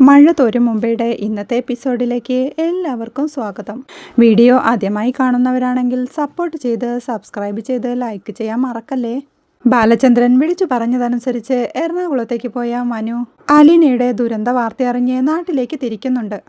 മഴ തോരും മുമ്പയുടെ ഇന്നത്തെ എപ്പിസോഡിലേക്ക് എല്ലാവർക്കും സ്വാഗതം. വീഡിയോ ആദ്യമായി കാണുന്നവരാണെങ്കിൽ സപ്പോർട്ട് ചെയ്ത് സബ്സ്ക്രൈബ് ചെയ്ത് ലൈക്ക് ചെയ്യാൻ മറക്കല്ലേ? ബാലചന്ദ്രൻ വിളിച്ചു പറഞ്ഞതനുസരിച്ച് എറണാകുളത്തേക്ക് പോയ മനു അലീനയുടെ ദുരന്ത വാർത്ത അറിഞ്ഞ് നാട്ടിലേക്ക് തിരിക്കുന്നുണ്ട്.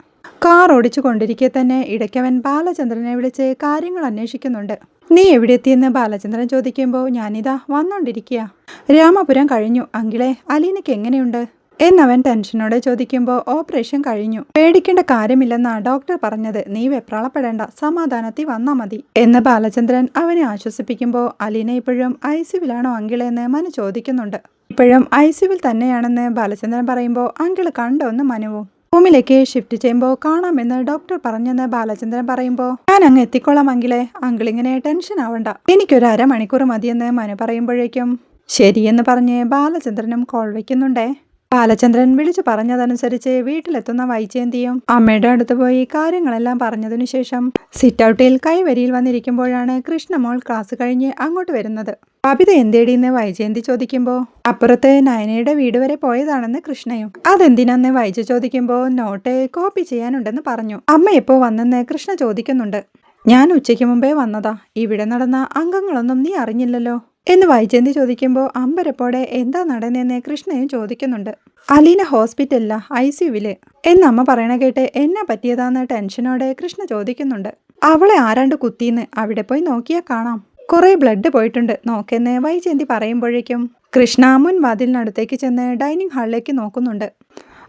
കാർ ഓടിച്ചു കൊണ്ടിരിക്കെ തന്നെ ഇടയ്ക്കവൻ ബാലചന്ദ്രനെ വിളിച്ച് കാര്യങ്ങൾ അന്വേഷിക്കുന്നുണ്ട്. നീ എവിടെ എത്തിയെന്ന് ബാലചന്ദ്രൻ ചോദിക്കുമ്പോൾ ഞാനിതാ വന്നോണ്ടിരിക്കുക രാമപുരം കഴിഞ്ഞു. അങ്കിളെ അലീനയ്ക്ക് എങ്ങനെയുണ്ട്? എന്നവൻ ടെൻഷനോടെ ചോദിക്കുമ്പോൾ ഓപ്പറേഷൻ കഴിഞ്ഞു. പേടിക്കേണ്ട കാര്യമില്ലെന്നാ ഡോക്ടർ പറഞ്ഞത്. നീ വെപ്രാളപ്പെടേണ്ട. സമാധാനത്തിൽ വന്നാ മതി. എന്ന് ബാലചന്ദ്രൻ അവനെ ആശ്വസിപ്പിക്കുമ്പോൾ അലീന ഇപ്പോഴും ഐ സിയുവിലാണോ അങ്കിളെന്ന് മനു ചോദിക്കുന്നുണ്ട്. ഇപ്പോഴും ഐ സിയുവിൽ തന്നെയാണെന്ന് ബാലചന്ദ്രൻ പറയുമ്പോൾ അങ്കിൾ കണ്ടോന്ന് മനുവും. റൂമിലേക്ക് ഷിഫ്റ്റ് ചെയ്യുമ്പോൾ കാണാമെന്ന് ഡോക്ടർ പറഞ്ഞെന്ന് ബാലചന്ദ്രൻ പറയുമ്പോൾ ഞാൻ അങ്ങ് എത്തിക്കോളാം അങ്കിളെ. അങ്കിൾ ഇങ്ങനെ ടെൻഷൻ ആവണ്ട. എനിക്കൊരു അരമണിക്കൂർ മതിയെന്ന് മനു പറയുമ്പോഴേക്കും ശരിയെന്ന് പറഞ്ഞ് ബാലചന്ദ്രനും കോൾ വയ്ക്കുന്നുണ്ടേ ബാലചന്ദ്രൻ വിളിച്ചു പറഞ്ഞതനുസരിച്ച് വീട്ടിലെത്തുന്ന വൈചേന്തിയും അമ്മയുടെ അടുത്ത് പോയി കാര്യങ്ങളെല്ലാം പറഞ്ഞതിനു ശേഷം സിറ്റൗട്ടിൽ കൈവരിയിൽ വന്നിരിക്കുമ്പോഴാണ് കൃഷ്ണമോൾ ക്ലാസ് കഴിഞ്ഞ് അങ്ങോട്ട് വരുന്നത്. കവിത എന്തേടിയെന്ന് വൈജയന്തി ചോദിക്കുമ്പോൾ അപ്പുറത്ത് നയനയുടെ വീട് വരെ പോയതാണെന്ന് കൃഷ്ണയും. അതെന്തിനാന്ന്? വൈജ ചോദിക്കുമ്പോൾ നോട്ട് കോപ്പി ചെയ്യാനുണ്ടെന്ന് പറഞ്ഞു. അമ്മ എപ്പോ വന്നെന്ന് കൃഷ്ണ ചോദിക്കുന്നുണ്ട്. ഞാൻ ഉച്ചയ്ക്ക് മുമ്പേ വന്നതാ. ഇവിടെ നടന്ന അംഗങ്ങളൊന്നും നീ അറിഞ്ഞില്ലല്ലോ. എന്ന് വൈജയന്തി ചോദിക്കുമ്പോൾ അമ്പരപ്പോടെ എന്താ നടനെന്ന് കൃഷ്ണയും ചോദിക്കുന്നുണ്ട്. അലീന ഹോസ്പിറ്റലില ഐ സിയുവിൽ എന്ന് അമ്മ പറയണ കേട്ട് എന്നെ പറ്റിയതാന്ന് ടെൻഷനോടെ കൃഷ്ണ ചോദിക്കുന്നുണ്ട്. അവളെ ആരാണ്ട് കുത്തിന്ന്? അവിടെ പോയി നോക്കിയാൽ കാണാം. കുറെ ബ്ലഡ് പോയിട്ടുണ്ട്. നോക്കെന്ന് വൈജയന്തി പറയുമ്പോഴേക്കും കൃഷ്ണ മുൻ വാതിലിനടുത്തേക്ക് ചെന്ന് ഡൈനിങ് ഹാളിലേക്ക് നോക്കുന്നുണ്ട്.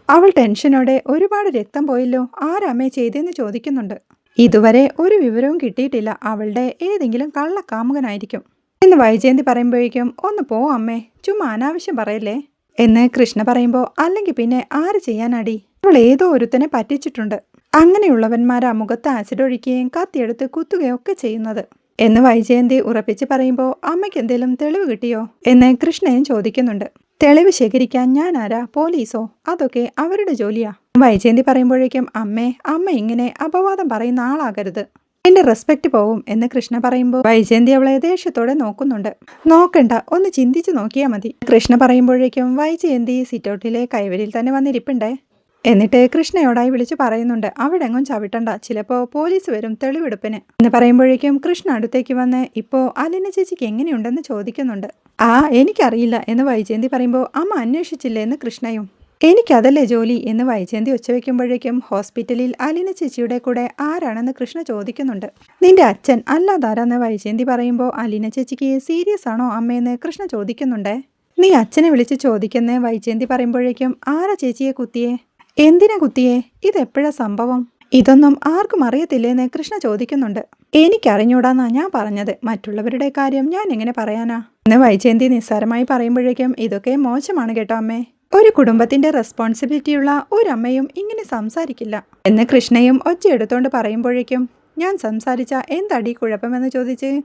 അവൾ ടെൻഷനോടെ ഒരുപാട് രക്തം പോയല്ലോ ആരമ്മേ ചെയ്തെന്ന് ചോദിക്കുന്നുണ്ട്. ഇതുവരെ ഒരു വിവരവും കിട്ടിയിട്ടില്ല. അവളുടെ ഏതെങ്കിലും കള്ളക്കാമുകനായിരിക്കും. എന്ന് വൈജയന്തി പറയുമ്പോഴേക്കും ഒന്ന് പോ അമ്മേ ചുമ്മാ അനാവശ്യം പറയല്ലേ? എന്ന് കൃഷ്ണ പറയുമ്പോൾ അല്ലെങ്കിൽ പിന്നെ ആര് ചെയ്യാനടി? അവൾ ഏതോ ഒരുത്തനെ പറ്റിച്ചിട്ടുണ്ട്. അങ്ങനെയുള്ളവന്മാരാ മുഖത്ത് ആസിഡ് ഒഴിക്കുകയും കത്തിയെടുത്ത് കുത്തുകയും ഒക്കെ ചെയ്യുന്നത്. എന്ന് വൈജയന്തി ഉറപ്പിച്ച് പറയുമ്പോൾ അമ്മയ്ക്ക് എന്തെങ്കിലും തെളിവ് കിട്ടിയോ? എന്ന് കൃഷ്ണയും ചോദിക്കുന്നുണ്ട്. തെളിവ് ശേഖരിക്കാൻ ഞാൻ ആരാ? പോലീസോ? അതൊക്കെ അവരുടെ ജോലിയാ. വൈജയന്തി പറയുമ്പോഴേക്കും അമ്മേ അമ്മ ഇങ്ങനെ അപവാദം പറയുന്ന ആളാകരുത്. എന്റെ റെസ്പെക്ട് പോവും എന്ന് കൃഷ്ണ പറയുമ്പോൾ വൈജയന്തി അവളെ ദേഷ്യത്തോടെ നോക്കുന്നുണ്ട്. നോക്കണ്ട ഒന്ന് ചിന്തിച്ചു നോക്കിയാൽ മതി. കൃഷ്ണ പറയുമ്പോഴേക്കും വൈജയന്തി സിറ്റൗട്ടിലെ കൈവരിൽ തന്നെ വന്നിരിപ്പുണ്ടേ. എന്നിട്ട് കൃഷ്ണയോടായി വിളിച്ചു പറയുന്നുണ്ട് അവിടെ എങ്ങും ചവിട്ടണ്ട ചിലപ്പോൾ പോലീസ് വരും തെളിവെടുപ്പിന്. എന്ന് പറയുമ്പോഴേക്കും കൃഷ്ണ അടുത്തേക്ക് വന്ന് ഇപ്പോൾ അലിന ചേച്ചിക്ക് എങ്ങനെയുണ്ടെന്ന് ചോദിക്കുന്നുണ്ട്. ആ എനിക്കറിയില്ല എന്ന് വൈജയന്തി പറയുമ്പോൾ അമ്മ അന്വേഷിച്ചില്ലേ? എന്ന് കൃഷ്ണയും എനിക്കതല്ലേ ജോലി എന്ന് വൈജയന്തി ഒച്ചവെക്കുമ്പോഴേക്കും ഹോസ്പിറ്റലിൽ അലിന ചേച്ചിയുടെ കൂടെ ആരാണെന്ന് കൃഷ്ണ ചോദിക്കുന്നുണ്ട്. നിന്റെ അച്ഛൻ അല്ലാതാരാന്ന് വൈജയന്തി പറയുമ്പോൾ അലിന ചേച്ചിക്ക് സീരിയസ് ആണോ അമ്മയെന്ന് കൃഷ്ണ ചോദിക്കുന്നുണ്ട്. നീ അച്ഛനെ വിളിച്ച് ചോദിക്കുന്നേ വൈജയന്തി പറയുമ്പോഴേക്കും ആരാ ചേച്ചിയെ കുത്തിയേ? എന്തിനാ കുത്തിയേ? ഇതെപ്പോഴാ സംഭവം? ഇതൊന്നും ആർക്കും അറിയത്തില്ലേന്ന് കൃഷ്ണ ചോദിക്കുന്നുണ്ട്. എനിക്കറിഞ്ഞൂടാന്നാ ഞാൻ പറഞ്ഞത്. മറ്റുള്ളവരുടെ കാര്യം ഞാൻ എങ്ങനെ പറയാനാ? എന്ന് വൈജയന്തി നിസ്സാരമായി പറയുമ്പോഴേക്കും ഇതൊക്കെ മോശമാണ് കേട്ടോ അമ്മേ. ഒരു കുടുംബത്തിന്റെ റെസ്പോൺസിബിലിറ്റിയുള്ള ഒരമ്മയും ഇങ്ങനെ സംസാരിക്കില്ല. എന്ന് കൃഷ്ണയും ഒച്ചയെടുത്തോണ്ട് പറയുമ്പോഴേക്കും ഞാൻ സംസാരിച്ച എന്തടി കുഴപ്പമെന്ന് ചോദിച്ച്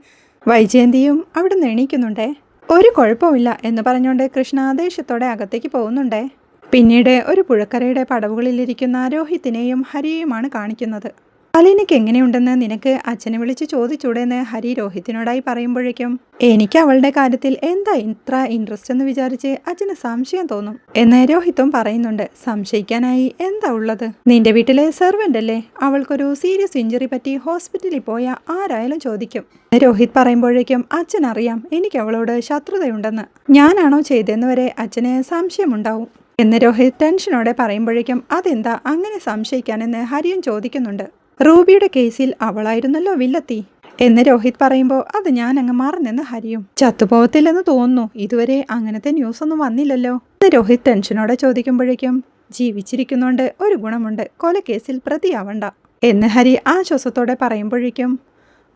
വൈജയന്തിയും അവിടെ എണീക്കുന്നുണ്ടേ? ഒരു കുഴപ്പമില്ല എന്ന് പറഞ്ഞുകൊണ്ട് കൃഷ്ണ ആദേശത്തോടെ അകത്തേക്ക് പോകുന്നുണ്ടേ. പിന്നീട് ഒരു പുഴക്കരയുടെ പടവുകളിലിരിക്കുന്ന രോഹിത്തിനെയും ഹരിയെയുമാണ് കാണിക്കുന്നത്. അലീനയ്ക്ക് എങ്ങനെയുണ്ടെന്ന് നിനക്ക് അച്ഛനെ വിളിച്ച് ചോദിച്ചൂടെന്ന് ഹരി രോഹിത്തിനോടായി പറയുമ്പോഴേക്കും എനിക്ക് അവളുടെ കാര്യത്തിൽ എന്താ ഇത്ര ഇൻട്രസ്റ്റ് എന്ന് വിചാരിച്ച് അച്ഛന് സംശയം തോന്നും? എന്ന് രോഹിത്തും പറയുന്നുണ്ട്. സംശയിക്കാനായി എന്താ ഉള്ളത്? നിന്റെ വീട്ടിലെ സെർവന്റ് അല്ലേ? അവൾക്കൊരു സീരിയസ് ഇഞ്ചുറി പറ്റി ഹോസ്പിറ്റലിൽ പോയ ആരായാലും ചോദിക്കും. രോഹിത് പറയുമ്പോഴേക്കും അച്ഛൻ അറിയാം എനിക്ക് അവളോട് ശത്രുതയുണ്ടെന്ന്. ഞാനാണോ ചെയ്തെന്ന് വരെ അച്ഛന് സംശയമുണ്ടാവും. എന്ന് രോഹിത് ടെൻഷനോടെ പറയുമ്പോഴേക്കും അതെന്താ അങ്ങനെ സംശയിക്കാനെന്ന് ഹരിയും ചോദിക്കുന്നുണ്ട്. റൂബിയുടെ കേസിൽ അവളായിരുന്നല്ലോ വില്ലത്തി. എന്ന് രോഹിത് പറയുമ്പോൾ അത് ഞാൻ അങ്ങ് മറന്നെന്ന് ഹരിയും. ചത്തുപോകത്തില്ലെന്ന് തോന്നുന്നു. ഇതുവരെ അങ്ങനത്തെ ന്യൂസ് ഒന്നും വന്നില്ലല്ലോ. എന്ന് രോഹിത് ടെൻഷനോടെ ചോദിക്കുമ്പോഴേക്കും ജീവിച്ചിരിക്കുന്നോണ്ട് ഒരു ഗുണമുണ്ട്. കൊലക്കേസിൽ പ്രതിയാവണ്ട. എന്ന് ഹരി ആശ്വാസത്തോടെ പറയുമ്പോഴേക്കും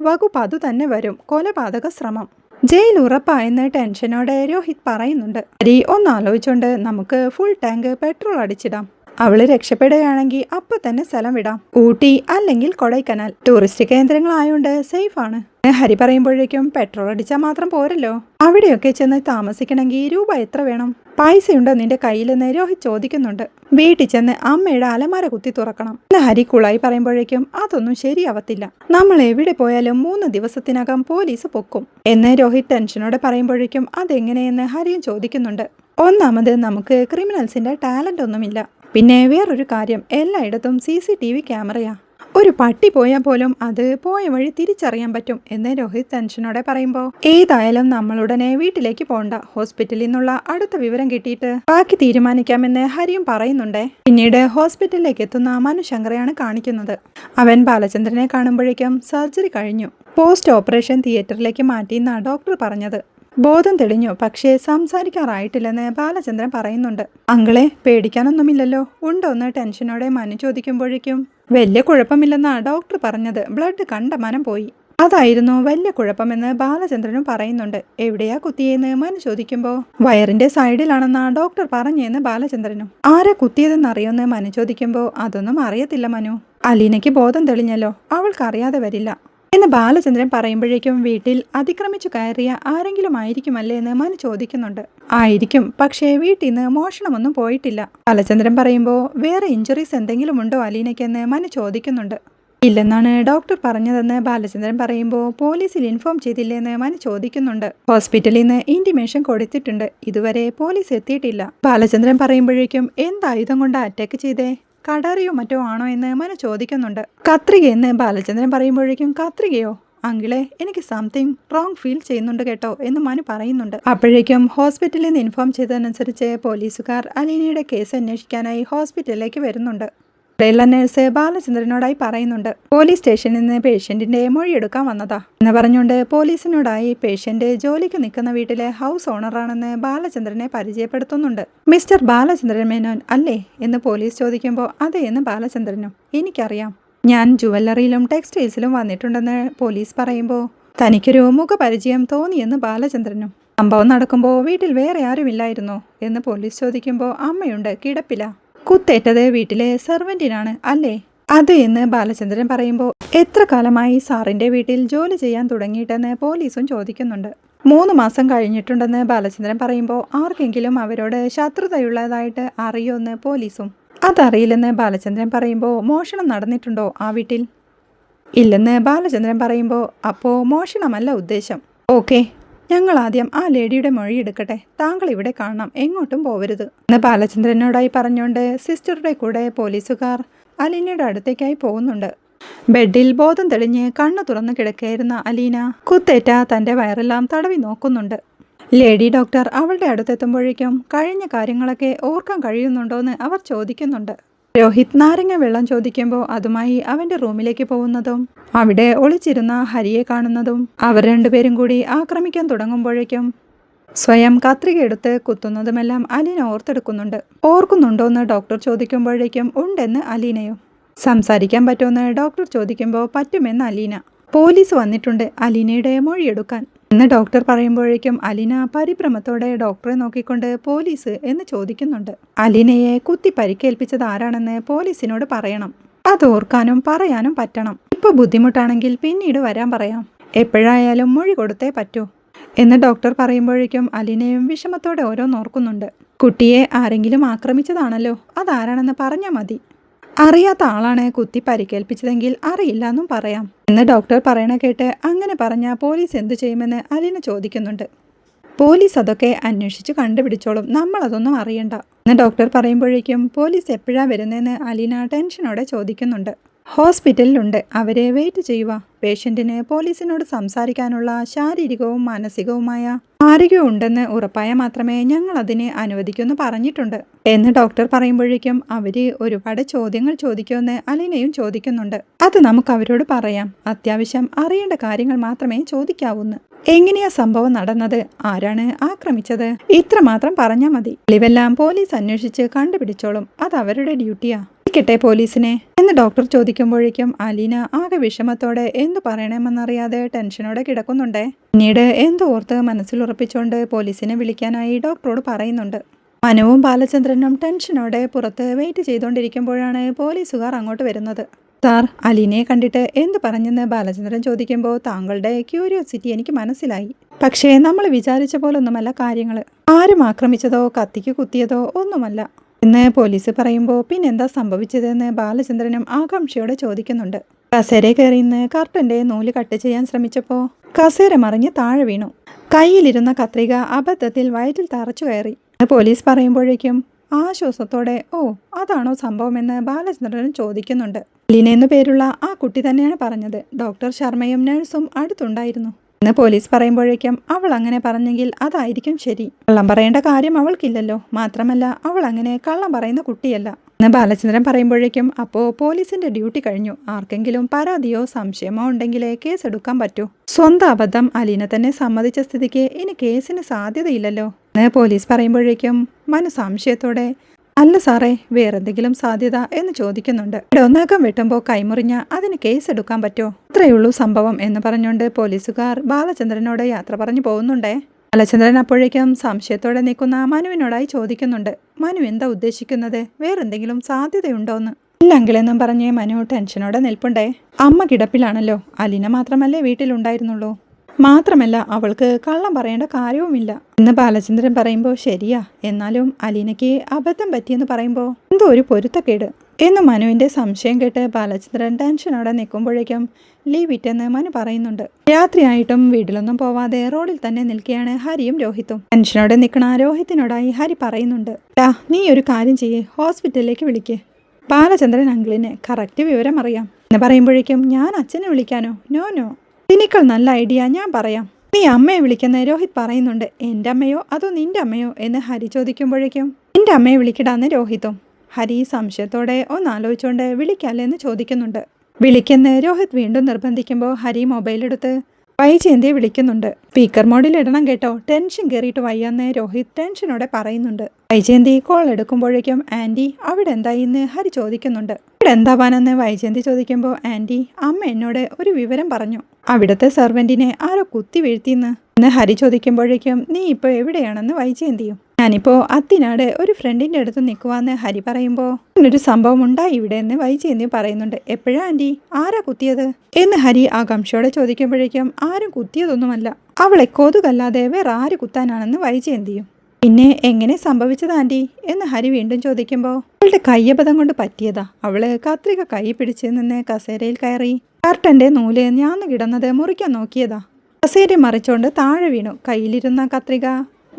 വകുപ്പ് അതു തന്നെ വരും. കൊലപാതക ശ്രമം. ജയിൽ ഉറപ്പായെന്ന് ടെൻഷനോടെ രോഹിത് പറയുന്നുണ്ട്. ഹരി ഒന്നാലോചിച്ചുകൊണ്ട് നമുക്ക് ഫുൾ ടാങ്ക് പെട്രോൾ അടിച്ചിടാം. അവൾ രക്ഷപ്പെടുകയാണെങ്കിൽ അപ്പൊ തന്നെ സ്ഥലം വിടാം. ഊട്ടി അല്ലെങ്കിൽ കൊടൈക്കനാൽ. ടൂറിസ്റ്റ് കേന്ദ്രങ്ങളായോണ്ട് സേഫ് ആണ് ഹരി പറയുമ്പോഴേക്കും പെട്രോൾ അടിച്ചാൽ മാത്രം പോരല്ലോ. അവിടെയൊക്കെ ചെന്ന് താമസിക്കണമെങ്കിൽ രൂപ എത്ര വേണം? പൈസയുണ്ടോ നിന്റെ കയ്യിലെന്ന് രോഹിത് ചോദിക്കുന്നുണ്ട്. വീട്ടിൽ ചെന്ന് അമ്മയുടെ അലമാര കുത്തി തുറക്കണം. എന്ന ഹരി കുളായി പറയുമ്പോഴേക്കും അതൊന്നും ശരിയാവത്തില്ല. നമ്മൾ എവിടെ പോയാലും മൂന്ന് ദിവസത്തിനകം പോലീസ് പൊക്കും. എന്ന് രോഹിത് ടെൻഷനോടെ പറയുമ്പോഴേക്കും അതെങ്ങനെയെന്ന് ഹരിയും ചോദിക്കുന്നുണ്ട്. ഒന്നാമത് നമുക്ക് ക്രിമിനൽസിന്റെ ടാലന്റ് ഒന്നുമില്ല. പിന്നെ വേറൊരു കാര്യം എല്ലായിടത്തും സി സി ടി വി ക്യാമറയാണ് ഒരു പട്ടി പോയാൽ പോലും അത് പോയ വഴി തിരിച്ചറിയാൻ പറ്റും എന്ന് രോഹിത് ടെൻഷനോടെ പറയുമ്പോൾ ഏതായാലും നമ്മളുടനെ വീട്ടിലേക്ക് പോണ്ട. ഹോസ്പിറ്റലിൽ നിന്നുള്ള അടുത്ത വിവരം കിട്ടിയിട്ട് ബാക്കി തീരുമാനിക്കാമെന്ന് ഹരിയും പറയുന്നുണ്ടേ. പിന്നീട് ഹോസ്പിറ്റലിലേക്ക് എത്തുന്ന മനുശങ്കറയാണ് കാണിക്കുന്നത്. അവൻ ബാലചന്ദ്രനെ കാണുമ്പോഴേക്കും സർജറി കഴിഞ്ഞു. പോസ്റ്റ് ഓപ്പറേഷൻ തിയേറ്ററിലേക്ക് മാറ്റിയെന്നാണ് ഡോക്ടർ പറഞ്ഞത്. ബോധം തെളിഞ്ഞു. പക്ഷേ സംസാരിക്കാറായിട്ടില്ലെന്ന് ബാലചന്ദ്രൻ പറയുന്നുണ്ട്. അങ്കിളെ പേടിക്കാനൊന്നുമില്ലല്ലോ. ഉണ്ടോന്ന് ടെൻഷനോടെ മനു ചോദിക്കുമ്പോഴേക്കും വലിയ കുഴപ്പമില്ലെന്നാണ് ഡോക്ടർ പറഞ്ഞത്. ബ്ലഡ് കണ്ട മനം പോയി. അതായിരുന്നു വലിയ കുഴപ്പമെന്ന് ബാലചന്ദ്രനും പറയുന്നുണ്ട്. എവിടെയാ കുത്തിയെന്ന് മനു ചോദിക്കുമ്പോ വയറിന്റെ സൈഡിലാണെന്നാ ഡോക്ടർ പറഞ്ഞെന്ന് ബാലചന്ദ്രനും. ആരെ കുത്തിയതെന്ന് അറിയുമെന്ന് മനു ചോദിക്കുമ്പോ അതൊന്നും അറിയത്തില്ല മനു. അലീനയ്ക്ക് ബോധം തെളിഞ്ഞല്ലോ. അവൾക്കറിയാതെ വരില്ല. എന്ന് ബാലചന്ദ്രൻ പറയുമ്പോഴേക്കും വീട്ടിൽ അതിക്രമിച്ചു കയറിയ ആരെങ്കിലും ആയിരിക്കുമല്ലേ എന്ന് മനു ചോദിക്കുന്നുണ്ട്. ആയിരിക്കും പക്ഷേ വീട്ടിൽ നിന്ന് മോഷണമൊന്നും പോയിട്ടില്ല. ബാലചന്ദ്രൻ പറയുമ്പോൾ വേറെ ഇഞ്ചുറീസ് എന്തെങ്കിലും ഉണ്ടോ അലീനയ്ക്കെന്ന് മനു ചോദിക്കുന്നുണ്ട്. ഇല്ലെന്നാണ് ഡോക്ടർ പറഞ്ഞതെന്ന് ബാലചന്ദ്രൻ പറയുമ്പോൾ പോലീസിൽ ഇൻഫോം ചെയ്തില്ലെന്ന് മനു ചോദിക്കുന്നുണ്ട്. ഹോസ്പിറ്റലിൽ നിന്ന് ഇന്റിമേഷൻ കൊടുത്തിട്ടുണ്ട്. ഇതുവരെ പോലീസ് എത്തിയിട്ടില്ല. ബാലചന്ദ്രൻ പറയുമ്പോഴേക്കും എന്തായുധം കൊണ്ട് അറ്റാക്ക് ചെയ്തേ? കടാറിയോ മറ്റോ ആണോ എന്ന് മനു ചോദിക്കുന്നുണ്ട്. കത്രിക എന്ന് ബാലചന്ദ്രൻ പറയുമ്പോഴേക്കും കത്രികയോ? അങ്കിളെ എനിക്ക് സംതിങ് റോങ് ഫീൽ ചെയ്യുന്നുണ്ട് കേട്ടോ എന്ന് മനു പറയുന്നുണ്ട്. അപ്പോഴേക്കും ഹോസ്പിറ്റലിൽ നിന്ന് ഇൻഫോം ചെയ്തതനുസരിച്ച് പോലീസുകാർ അലീനയുടെ കേസ് അന്വേഷിക്കാനായി ഹോസ്പിറ്റലിലേക്ക് വരുന്നുണ്ട്. ഇവിടെയുള്ള നേഴ്സ് ബാലചന്ദ്രനോടായി പറയുന്നുണ്ട്. പോലീസ് സ്റ്റേഷനിൽ നിന്ന് പേഷ്യന്റിന്റെ മൊഴിയെടുക്കാൻ വന്നതാ എന്ന് പറഞ്ഞുകൊണ്ട് പോലീസിനോടായി പേഷ്യന്റ് ജോലിക്ക് നിൽക്കുന്ന വീട്ടിലെ ഹൗസ് ഓണറാണെന്ന് ബാലചന്ദ്രനെ പരിചയപ്പെടുത്തുന്നുണ്ട്. മിസ്റ്റർ ബാലചന്ദ്രൻ മേനോൻ അല്ലേ എന്ന് പോലീസ് ചോദിക്കുമ്പോൾ അതെ എന്ന് ബാലചന്ദ്രനും എനിക്കറിയാം. ഞാൻ ജുവല്ലറിയിലും ടെക്സ്റ്റൈൽസിലും വന്നിട്ടുണ്ടെന്ന് പോലീസ് പറയുമ്പോൾ തനിക്കൊരു മുഖപരിചയം തോന്നിയെന്ന് ബാലചന്ദ്രനും. സംഭവം നടക്കുമ്പോൾ വീട്ടിൽ വേറെ ആരുമില്ലായിരുന്നോ എന്ന് പോലീസ് ചോദിക്കുമ്പോൾ അമ്മയുണ്ട് കിടപ്പില. കുത്തേറ്റത് വീട്ടിലെ സെർവന്റിനാണ് അല്ലേ? അത് എന്ന് ബാലചന്ദ്രൻ പറയുമ്പോൾ എത്ര കാലമായി സാറിന്റെ വീട്ടിൽ ജോലി ചെയ്യാൻ തുടങ്ങിയിട്ടെന്ന് പോലീസും ചോദിക്കുന്നുണ്ട്. മൂന്ന് മാസം കഴിഞ്ഞിട്ടുണ്ടെന്ന് ബാലചന്ദ്രൻ പറയുമ്പോൾ ആർക്കെങ്കിലും അവരോട് ശത്രുതയുള്ളതായിട്ട് അറിയുമെന്ന് പോലീസും? അതറിയില്ലെന്ന് ബാലചന്ദ്രൻ പറയുമ്പോൾ മോഷണം നടന്നിട്ടുണ്ടോ ആ വീട്ടിൽ? ഇല്ലെന്ന് ബാലചന്ദ്രൻ പറയുമ്പോൾ അപ്പോൾ മോഷണമല്ല ഉദ്ദേശം. ഓക്കെ ഞങ്ങൾ ആദ്യം ആ ലേഡിയുടെ മൊഴി എടുക്കട്ടെ. താങ്കൾ ഇവിടെ കാണണം. എങ്ങോട്ടും പോവരുത്. എന്ന് ബാലചന്ദ്രനോടായി പറഞ്ഞുകൊണ്ട് സിസ്റ്ററുടെ കൂടെ പോലീസുകാർ അലീനയുടെ അടുത്തേക്കായി പോകുന്നുണ്ട്. ബെഡിൽ ബോധം തെളിഞ്ഞ് കണ്ണു തുറന്നു കിടക്കുകയായിരുന്ന അലീന കുത്തേറ്റ തന്റെ വയറെല്ലാം തടവി നോക്കുന്നുണ്ട്. ലേഡി ഡോക്ടർ അവളുടെ അടുത്തെത്തുമ്പോഴേക്കും കഴിഞ്ഞ കാര്യങ്ങളൊക്കെ ഓർക്കാൻ കഴിയുന്നുണ്ടോ എന്ന് അവർ ചോദിക്കുന്നുണ്ട്. രോഹിത് നാരങ്ങ വെള്ളം ചോദിക്കുമ്പോൾ അതുമായി അവന്റെ റൂമിലേക്ക് പോകുന്നതും അവിടെ ഒളിച്ചിരുന്ന ഹരിയെ കാണുന്നതും അവർ രണ്ടുപേരും കൂടി ആക്രമിക്കാൻ തുടങ്ങുമ്പോഴേക്കും സ്വയം കത്രിക എടുത്ത് കുത്തുന്നതുമെല്ലാം അലീന ഓർത്തെടുക്കുന്നുണ്ട്. ഓർക്കുന്നുണ്ടോയെന്ന് ഡോക്ടർ ചോദിക്കുമ്പോഴേക്കും ഉണ്ടെന്ന് അലീനയും. സംസാരിക്കാൻ പറ്റുമെന്ന് ഡോക്ടർ ചോദിക്കുമ്പോൾ പറ്റുമെന്ന് അലീന. പോലീസ് വന്നിട്ടുണ്ട് അലീനയുടെ മൊഴിയെടുക്കാൻ. എന്ന് ഡോക്ടർ പറയുമ്പോഴേക്കും അലിന പരിഭ്രമത്തോടെ ഡോക്ടറെ നോക്കിക്കൊണ്ട് പോലീസ് എന്ന് ചോദിക്കുന്നുണ്ട്. അലിനയെ കുത്തി പരിക്കേൽപ്പിച്ചത് ആരാണെന്ന് പോലീസിനോട് പറയണം. അത് ഓർക്കാനും പറയാനും പറ്റണം. ഇപ്പൊ ബുദ്ധിമുട്ടാണെങ്കിൽ പിന്നീട് വരാൻ പറയാം. എപ്പോഴായാലും മൊഴി കൊടുത്തേ പറ്റൂ. എന്ന് ഡോക്ടർ പറയുമ്പോഴേക്കും അലിനയും വിഷമത്തോടെ ഓരോ നോർക്കുന്നുണ്ട് കുട്ടിയെ ആരെങ്കിലും ആക്രമിച്ചതാണല്ലോ. അതാരാണെന്ന് പറഞ്ഞാൽ മതി. അറിയാത്ത ആളാണ് കുത്തി പരിക്കേൽപ്പിച്ചതെങ്കിൽ അറിയില്ല എന്നും പറയാം. എന്ന് ഡോക്ടർ പറയണ കേട്ട് അങ്ങനെ പറഞ്ഞ പോലീസ് എന്തു ചെയ്യുമെന്ന് അലീന ചോദിക്കുന്നുണ്ട്. പോലീസ് അതൊക്കെ അന്വേഷിച്ച് കണ്ടുപിടിച്ചോളും. നമ്മൾ അതൊന്നും അറിയണ്ട. എന്ന് ഡോക്ടർ പറയുമ്പോഴേക്കും പോലീസ് എപ്പോഴാണ് വരുന്നതെന്ന് അലീന ടെൻഷനോടെ ചോദിക്കുന്നുണ്ട്. ഹോസ്പിറ്റലിലുണ്ട്. അവരെ വെയിറ്റ് ചെയ്യുക. പേഷ്യന്റിന് പോലീസിനോട് സംസാരിക്കാനുള്ള ശാരീരികവും മാനസികവുമായ ആരോഗ്യം ഉണ്ടെന്ന് ഉറപ്പായ മാത്രമേ ഞങ്ങൾ അതിനെ അനുവദിക്കുമെന്ന് പറഞ്ഞിട്ടുണ്ട്. എന്ന് ഡോക്ടർ പറയുമ്പോഴേക്കും അവർ ഒരുപാട് ചോദ്യങ്ങൾ ചോദിക്കുമെന്ന് അലീനയും ചോദിക്കുന്നുണ്ട്. അത് നമുക്ക് അവരോട് പറയാം. അത്യാവശ്യം അറിയേണ്ട കാര്യങ്ങൾ മാത്രമേ ചോദിക്കാവൂന്ന്. എങ്ങനെയാ സംഭവം നടന്നത്? ആരാണ് ആക്രമിച്ചത്? ഇത്രമാത്രം പറഞ്ഞാൽ മതി. ഇളിവെല്ലാം പോലീസ് അന്വേഷിച്ച് കണ്ടുപിടിച്ചോളും. അത് അവരുടെ ഡ്യൂട്ടിയാ. ഇരിക്കട്ടെ പോലീസിനെ? എന്ന് ഡോക്ടർ ചോദിക്കുമ്പോഴേക്കും അലീന ആകെ വിഷമത്തോടെ എന്തു പറയണമെന്നറിയാതെ ടെൻഷനോടെ കിടക്കുന്നുണ്ടേ. പിന്നീട് എന്തോർത്ത് മനസ്സിൽ ഉറപ്പിച്ചുകൊണ്ട് പോലീസിനെ വിളിക്കാനായി ഡോക്ടറോട് പറയുന്നുണ്ട്. മനുവും ബാലചന്ദ്രനും ടെൻഷനോടെ പുറത്ത് വെയിറ്റ് ചെയ്തുകൊണ്ടിരിക്കുമ്പോഴാണ് പോലീസുകാർ അങ്ങോട്ട് വരുന്നത്. സാർ അലീനയെ കണ്ടിട്ട് എന്ത് പറഞ്ഞെന്ന് ബാലചന്ദ്രൻ ചോദിക്കുമ്പോൾ താങ്കളുടെ ക്യൂരിയോസിറ്റി എനിക്ക് മനസ്സിലായി. പക്ഷേ നമ്മൾ വിചാരിച്ച പോലൊന്നുമല്ല കാര്യങ്ങൾ ആരും ആക്രമിച്ചതോ കത്തിക്ക് കുത്തിയതോ ഒന്നുമല്ല. എന്ന് പോലീസ് പറയുമ്പോൾ പിന്നെന്താ സംഭവിച്ചതെന്ന് ബാലചന്ദ്രനും ആകാംക്ഷയോടെ ചോദിക്കുന്നുണ്ട്. കസേര കയറിന്ന് കർട്ടന്റെ നൂൽ കട്ട് ചെയ്യാൻ ശ്രമിച്ചപ്പോൾ കസേര മറിഞ്ഞ് താഴെ വീണു. കയ്യിലിരുന്ന കത്രിക അബദ്ധത്തിൽ വയറ്റിൽ തറച്ചു കയറി. പോലീസ് പറയുമ്പോഴേക്കും ആശ്വാസത്തോടെ ഓ അതാണോ സംഭവമെന്ന് ബാലചന്ദ്രൻ ചോദിക്കുന്നുണ്ട്. ലിനെന്നു പേരുള്ള ആ കുട്ടി തന്നെയാണ് പറഞ്ഞത്. ഡോക്ടർ ശർമ്മയും നഴ്സും അടുത്തുണ്ടായിരുന്നു. എന്ന് പോലീസ് പറയുമ്പോഴേക്കും അവൾ അങ്ങനെ പറഞ്ഞെങ്കിൽ അതായിരിക്കും ശരി. കള്ളം പറയേണ്ട കാര്യം അവൾക്കില്ലല്ലോ. മാത്രമല്ല അവൾ അങ്ങനെ കള്ളം പറയുന്ന കുട്ടിയല്ല. എന്ന് ബാലചന്ദ്രൻ പറയുമ്പോഴേക്കും അപ്പോ പോലീസിന്റെ ഡ്യൂട്ടി കഴിഞ്ഞു. ആർക്കെങ്കിലും പരാതിയോ സംശയമോ ഉണ്ടെങ്കിലേ കേസ് എടുക്കാൻ പറ്റൂ. സ്വന്തം അബദ്ധം അലീന തന്നെ സമ്മതിച്ച സ്ഥിതിക്ക് ഇനി കേസിന് സാധ്യതയില്ലല്ലോ. എന്ന് പോലീസ് പറയുമ്പോഴേക്കും മനു സംശയത്തോടെ അല്ല സാറേ വേറെന്തെങ്കിലും സാധ്യത എന്ന് ചോദിക്കുന്നുണ്ട്. ഇവിടെ ഒന്നാക്കം വെട്ടുമ്പോൾ കൈമുറിഞ്ഞ അതിന് കേസ് എടുക്കാൻ പറ്റോ? അത്രയുള്ളൂ സംഭവം എന്ന് പറഞ്ഞുകൊണ്ട് പോലീസുകാർ ബാലചന്ദ്രനോട് യാത്ര പറഞ്ഞു പോകുന്നുണ്ടേ. ബാലചന്ദ്രൻ അപ്പോഴേക്കും സംശയത്തോടെ നിൽക്കുന്ന മനുവിനോടായി ചോദിക്കുന്നുണ്ട്. മനു എന്താ ഉദ്ദേശിക്കുന്നത്? വേറെന്തെങ്കിലും സാധ്യതയുണ്ടോന്ന്? ഇല്ലെങ്കിലെന്നും പറഞ്ഞ് മനു ടെൻഷനോടെ നിൽപ്പുണ്ടേ. അമ്മ കിടപ്പിലാണല്ലോ. അലീന മാത്രമല്ലേ വീട്ടിലുണ്ടായിരുന്നുള്ളൂ. മാത്രമല്ല അവൾക്ക് കള്ളം പറയേണ്ട കാര്യവുമില്ല. എന്ന് ബാലചന്ദ്രൻ പറയുമ്പോൾ ശരിയാ എന്നാലും അലീനയ്ക്ക് അബദ്ധം പറ്റിയെന്ന് പറയുമ്പോൾ എന്തോ ഒരു പൊരുത്തക്കേട്. എന്ന് മനുവിന്റെ സംശയം കേട്ട് ബാലചന്ദ്രൻ ടെൻഷനോടെ നിൽക്കുമ്പോഴേക്കും ലീവ് ഇറ്റെന്ന് മനു പറയുന്നുണ്ട്. രാത്രിയായിട്ടും വീട്ടിലൊന്നും പോവാതെ റോഡിൽ തന്നെ നിൽക്കുകയാണ് ഹരിയും രോഹിത്തും. ടെൻഷനോടെ നിൽക്കണ രോഹിത്തിനോടായി ഹരി പറയുന്നുണ്ട് ടാ നീ ഒരു കാര്യം ചെയ്യേ ഹോസ്പിറ്റലിലേക്ക് വിളിക്ക്. ബാലചന്ദ്രൻ അങ്കിളിന് കറക്റ്റ് വിവരം അറിയാം. എന്ന് പറയുമ്പോഴേക്കും ഞാൻ അച്ഛനെ വിളിക്കാനോ? No no. ഇതിനേക്കാൾ നല്ല ഐഡിയ ഞാൻ പറയാം. നീ അമ്മയെ വിളിക്കുന്ന രോഹിത് പറയുന്നുണ്ട് എന്റെ അമ്മയോ? അതോ നിന്റെ അമ്മയോ? എന്ന് ഹരി ചോദിക്കുമ്പോഴേക്കും എന്റെ അമ്മയെ വിളിക്കടാന്ന് രോഹിത്തും. ഹരി സംശയത്തോടെ ഒന്നാലോചിച്ചുകൊണ്ട് വിളിക്കാല്ലേ? എന്ന് ചോദിക്കുന്നുണ്ട്. വിളിക്കുന്ന രോഹിത് വീണ്ടും നിർബന്ധിക്കുമ്പോൾ ഹരി മൊബൈലെടുത്ത് വൈജയന്തിയെ വിളിക്കുന്നുണ്ട്. സ്പീക്കർ മോഡിൽ ഇടണം കേട്ടോ. ടെൻഷൻ കയറിയിട്ട് വയ്യാന്ന് രോഹിത് ടെൻഷനോടെ പറയുന്നുണ്ട്. വൈജയന്തി കോൾ എടുക്കുമ്പോഴേക്കും ആന്റി അവിടെ എന്തായിന്ന് ഹരി ചോദിക്കുന്നുണ്ട്. ഇവിടെ എന്താവാനെന്ന് വൈജയന്തി ചോദിക്കുമ്പോൾ ആന്റി അമ്മ എന്നോട് ഒരു വിവരം പറഞ്ഞു. അവിടുത്തെ സെർവന്റിനെ ആരോ കുത്തി വീഴ്ത്തിന്ന് എന്ന് ഹരി ചോദിക്കുമ്പോഴേക്കും നീ ഇപ്പോൾ എവിടെയാണെന്ന് വൈജയന്തിയും? ഞാനിപ്പോൾ അത്തിനാട് ഒരു ഫ്രണ്ടിന്റെ അടുത്ത് നിൽക്കുവാന്ന് ഹരി പറയുമ്പോൾ ഒരു സംഭവം ഉണ്ടായി ഇവിടെ എന്ന് വൈജയന്തി പറയുന്നുണ്ട്. എപ്പോഴാ ആന്റി? ആരാ കുത്തിയത്? എന്ന് ഹരി ആകാംക്ഷയോടെ ചോദിക്കുമ്പോഴേക്കും ആരും കുത്തിയതൊന്നുമല്ല. അവളെ കൊതുകല്ലാതെ വേറെ ആര് കുത്താനാണെന്ന് വൈജയന്തിയും. പിന്നെ എങ്ങനെ സംഭവിച്ചത് ആന്റി എന്ന് ഹരി വീണ്ടും ചോദിക്കുമ്പോൾ അവളുടെ കയ്യബദ്ധം കൊണ്ട് പറ്റിയതാ. അവൾ കത്രിക കൈ പിടിച്ച് നിന്ന് കസേരയിൽ കയറി. കർട്ടന്റെ നൂൽ ഞാന്ന് കിടന്നത് മുറിക്കാൻ നോക്കിയതാ. കസേര മറിച്ചോണ്ട് താഴെ വീണു. കയ്യിലിരുന്ന കത്രിക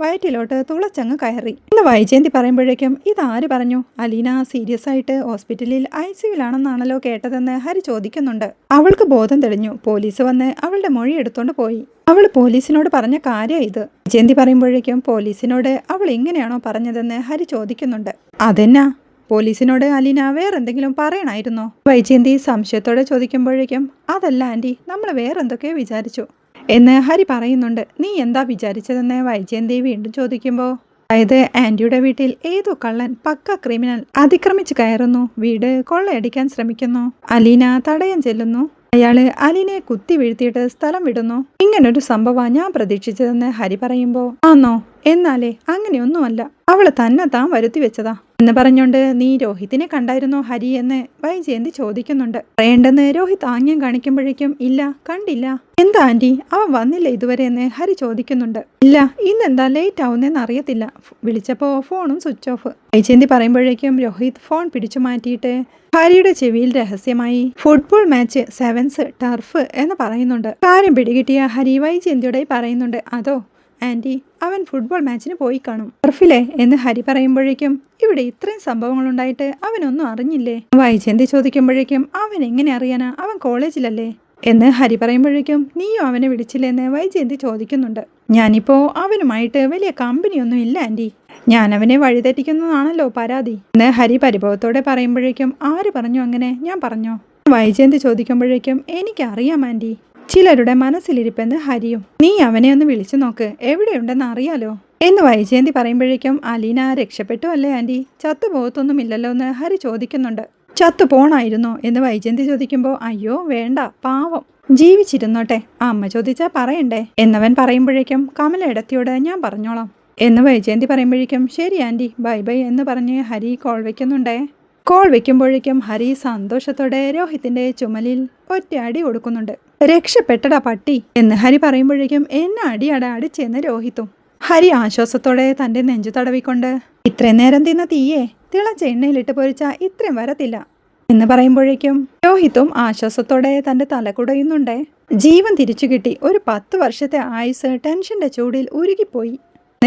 വയറ്റിലോട്ട് തുളച്ചങ്ങ് കയറി. ഇന്ന് വൈജയന്തി പറയുമ്പോഴേക്കും ഇതാര് പറഞ്ഞു? അലീന സീരിയസ് ആയിട്ട് ഹോസ്പിറ്റലിൽ ഐ സിയുലാണെന്നാണല്ലോ കേട്ടതെന്ന് ഹരി ചോദിക്കുന്നുണ്ട്. അവൾക്ക് ബോധം തെളിഞ്ഞു. പോലീസ് വന്ന് അവളുടെ മൊഴി എടുത്തോണ്ട് പോയി. അവൾ പോലീസിനോട് പറഞ്ഞ കാര്യം ഇത്. ജയന്തി പറയുമ്പോഴേക്കും പോലീസിനോട് അവൾ എങ്ങനെയാണോ പറഞ്ഞതെന്ന് ഹരി ചോദിക്കുന്നുണ്ട്. അതെന്നാ? പോലീസിനോട് അലീന വേറെന്തെങ്കിലും പറയണായിരുന്നോ? വൈജയന്തി സംശയത്തോടെ ചോദിക്കുമ്പോഴേക്കും അതല്ല ആന്റി നമ്മൾ വേറെന്തൊക്കെ വിചാരിച്ചു. എന്ന് ഹരി പറയുന്നുണ്ട്. നീ എന്താ വിചാരിച്ചതെന്ന് വൈജയന്തി വീണ്ടും ചോദിക്കുമ്പോൾ അതായത് ആന്റിയുടെ വീട്ടിൽ ഏതോ കള്ളൻ പക്ക ക്രിമിനൽ അതിക്രമിച്ച് കയറുന്നു വീട് കൊള്ളയടിക്കാൻ ശ്രമിക്കുന്നു. അലീന തടയാൻ ചെല്ലുന്നു. അയാൾ അലിനെ കുത്തി വീഴ്ത്തിയിട്ട് സ്ഥലം വിടുന്നു. ഇങ്ങനൊരു സംഭവം ഞാൻ പ്രതീക്ഷിച്ചതെന്ന് ഹരി പറയുമ്പോ ആന്നോ എന്നാലേ അങ്ങനെയൊന്നുമല്ല. അവൾ തന്നെ താൻ വരുത്തി വെച്ചതാ. എന്ന് പറഞ്ഞോണ്ട് നീ രോഹിത്തിനെ കണ്ടായിരുന്നോ ഹരി എന്ന് വൈജയന്തി ചോദിക്കുന്നുണ്ട്. പറയേണ്ടെന്ന് രോഹിത് ആംഗ്യം കാണിക്കുമ്പോഴേക്കും ഇല്ല കണ്ടില്ല. എന്താ ആന്റി? അവൻ വന്നില്ല ഇതുവരെ? എന്ന് ഹരി ചോദിക്കുന്നുണ്ട്. ഇല്ല ഇന്നെന്താ ലേറ്റ് ആവുന്നതെന്ന് അറിയത്തില്ല. വിളിച്ചപ്പോ ഫോണും സ്വിച്ച് ഓഫ്. വൈജയന്തി പറയുമ്പോഴേക്കും രോഹിത് ഫോൺ പിടിച്ചു മാറ്റിയിട്ട് ഹരിയുടെ ചെവിയിൽ രഹസ്യമായി ഫുട്ബോൾ മാച്ച് സെവൻസ് ടർഫ് എന്ന് പറയുന്നുണ്ട്. കാര്യം പിടികിട്ടിയ ഹരി വൈജയന്തിയുടെ പറയുന്നുണ്ട്. അതോ ആന്റി അവൻ ഫുട്ബോൾ മാച്ചിന് പോയി കാണും. ടർഫിലെ എന്ന് ഹരി പറയുമ്പോഴേക്കും ഇവിടെ ഇത്രയും സംഭവങ്ങൾ ഉണ്ടായിട്ട് അവനൊന്നും അറിഞ്ഞില്ലേ? വൈജയന്തി ചോദിക്കുമ്പോഴേക്കും അവൻ എങ്ങനെ അറിയാനാ? അവൻ കോളേജിലല്ലേ? എന്ന് ഹരി പറയുമ്പോഴേക്കും നീയോ അവനെ വിളിച്ചില്ലെന്ന് വൈജയന്തി ചോദിക്കുന്നുണ്ട്. ഞാനിപ്പോ അവനുമായിട്ട് വലിയ കമ്പനിയൊന്നും ഇല്ല ആന്റി. ഞാൻ അവനെ വഴിതെറ്റിക്കുന്നതാണല്ലോ പരാതി. എന്ന് ഹരി പരിഭവത്തോടെ പറയുമ്പോഴേക്കും ആര് പറഞ്ഞു അങ്ങനെ? ഞാൻ പറഞ്ഞോ? വൈജയന്തി ചോദിക്കുമ്പോഴേക്കും എനിക്കറിയാം ആന്റി ചിലരുടെ മനസ്സിലിരിപ്പെന്ന് ഹരിയും? നീ അവനെ ഒന്ന് വിളിച്ചു നോക്ക് എവിടെയുണ്ടെന്ന് അറിയാലോ? എന്ന് വൈജയന്തി പറയുമ്പോഴേക്കും അലീന രക്ഷപ്പെട്ടു അല്ലേ ആന്റി? ചത്തുപോകത്തൊന്നുമില്ലല്ലോ എന്ന് ഹരി ചോദിക്കുന്നുണ്ട്. ചത്തു പോണായിരുന്നോ എന്ന് വൈജയന്തി ചോദിക്കുമ്പോൾ അയ്യോ വേണ്ട പാവം. ജീവിച്ചിരുന്നോട്ടെ അമ്മ ചോദിച്ചാ പറയണ്ടേ? എന്നവൻ പറയുമ്പോഴേക്കും കമല ഇടത്തിയോട് ഞാൻ പറഞ്ഞോളാം. എന്ന് വൈജയന്തി പറയുമ്പോഴേക്കും ശരി ആന്റി ബൈ ബൈ എന്ന് പറഞ്ഞ് ഹരി കോൾ വെക്കുന്നുണ്ടേ. കോൾ വെക്കുമ്പോഴേക്കും ഹരി സന്തോഷത്തോടെ രോഹിത്തിന്റെ ചുമലിൽ ഒറ്റ അടി കൊടുക്കുന്നുണ്ട്. രക്ഷപ്പെട്ടടാ പട്ടി എന്ന് ഹരി പറയുമ്പോഴേക്കും എന്നെ അടിയട അടിച്ചെന്ന് രോഹിത്തും. ഹരി ആശ്വാസത്തോടെ തന്റെ നെഞ്ചു തടവിക്കൊണ്ട് ഇത്രയും നേരം തിന്ന തീയെ തിളച്ച എണ്ണയിലിട്ട് പൊരിച്ച ഇത്രയും വരത്തില്ല എന്ന് പറയുമ്പോഴേക്കും രോഹിത്തും ആശ്വാസത്തോടെ തന്റെ തല കുടയുന്നുണ്ടേ. ജീവൻ തിരിച്ചു കിട്ടി ഒരു പത്ത് വർഷത്തെ ആയുസ് ടെൻഷന്റെ ചൂടിൽ ഉരുകിപ്പോയി.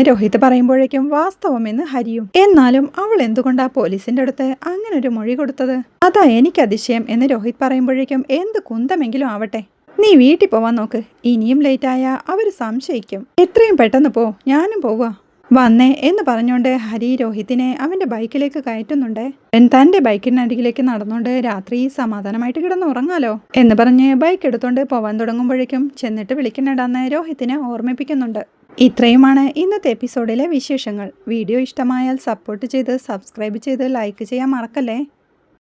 രോഹിത് പറയുമ്പോഴേക്കും വാസ്തവം എന്ന് ഹരിയും എന്നാലും അവൾ എന്തുകൊണ്ടാ പോലീസിന്റെ അടുത്ത് അങ്ങനെ ഒരു മൊഴി കൊടുത്തത്? അതാ എനിക്ക് അതിശയം എന്ന് രോഹിത് പറയുമ്പോഴേക്കും എന്ത് കുന്തമെങ്കിലും ആവട്ടെ നീ വീട്ടിൽ പോവാൻ നോക്ക്. ഇനിയും ലേറ്റായ അവർ സംശയിക്കും. എത്രയും പെട്ടെന്ന് പോ ഞാനും പോവാ. വന്നേ എന്ന് പറഞ്ഞുകൊണ്ട് ഹരി രോഹിത്തിനെ അവന്റെ ബൈക്കിലേക്ക് കയറ്റുന്നുണ്ട്. തന്റെ ബൈക്കിനരികിലേക്ക് നടന്നുകൊണ്ട് രാത്രി സമാധാനമായിട്ട് കിടന്ന് ഉറങ്ങാലോ എന്ന് പറഞ്ഞ് ബൈക്ക് എടുത്തുകൊണ്ട് പോവാൻ തുടങ്ങുമ്പോഴേക്കും ചെന്നിട്ട് വിളിക്കണ്ടടാന്ന് രോഹിത്തിനെ ഓർമ്മിപ്പിക്കുന്നുണ്ട്. ഇത്രയുമാണ് ഇന്നത്തെ എപ്പിസോഡിലെ വിശേഷങ്ങൾ. വീഡിയോ ഇഷ്ടമായാൽ സപ്പോർട്ട് ചെയ്ത് സബ്സ്ക്രൈബ് ചെയ്ത് ലൈക്ക് ചെയ്യാൻ മറക്കല്ലേ?